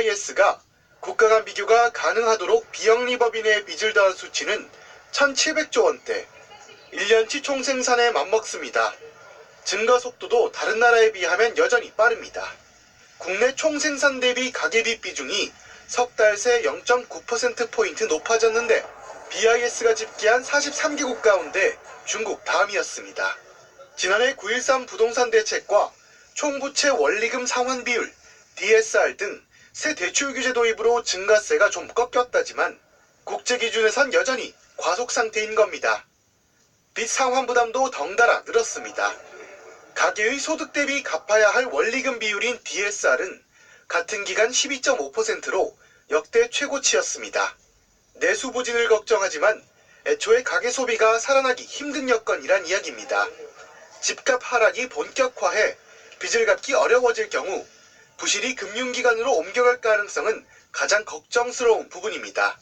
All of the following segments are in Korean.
BIS가 국가 간 비교가 가능하도록 비영리법인에 빚을 더한 수치는 1,700조 원대, 1년치 총 생산에 맞먹습니다. 증가 속도도 다른 나라에 비하면 여전히 빠릅니다. 국내 총 생산 대비 가계빚 비중이 석 달 새 0.9%포인트 높아졌는데 BIS가 집계한 43개국 가운데 중국 다음이었습니다. 지난해 9.13 부동산 대책과 총부채 원리금 상환 비율, DSR 등 새 대출 규제 도입으로 증가세가 좀 꺾였다지만 국제 기준에선 여전히 과속 상태인 겁니다. 빚 상환 부담도 덩달아 늘었습니다. 가계의 소득 대비 갚아야 할 원리금 비율인 DSR은 같은 기간 12.5%로 역대 최고치였습니다. 내수 부진을 걱정하지만 애초에 가계 소비가 살아나기 힘든 여건이란 이야기입니다. 집값 하락이 본격화해 빚을 갚기 어려워질 경우 부실이 금융기관으로 옮겨갈 가능성은 가장 걱정스러운 부분입니다.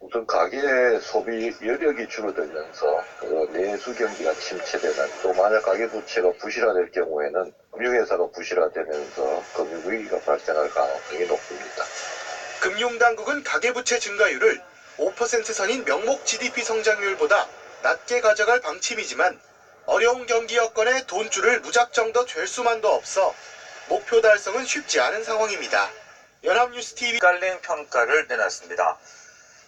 우선 가계 소비 여력이 줄어들면서 그 내수 경기가 침체되는 또 만약 가계 부채가 부실화될 경우에는 금융회사가 부실화되면서 금융위기가 발생할 가능성이 높습니다. 금융당국은 가계부채 증가율을 5% 선인 명목 GDP 성장률보다 낮게 가져갈 방침이지만 어려운 경기 여건에 돈줄을 무작정 더잴 수만도 없어 목표 달성은 쉽지 않은 상황입니다. 연합뉴스TV 깔린 평가를 내놨습니다.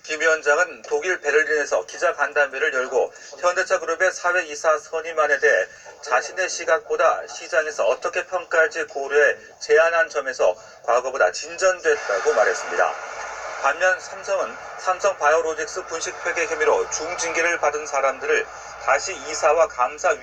김 위원장은 독일 베를린에서 기자 간담회를 열고 현대차 그룹의 사회 이사 선임안에 대해 자신의 시각보다 시장에서 어떻게 평가할지 고려해 제안한 점에서 과거보다 진전됐다고 말했습니다. 반면 삼성은 삼성 바이오로직스 분식 회계 혐의로 중징계를 받은 사람들을 다시 이사와 감사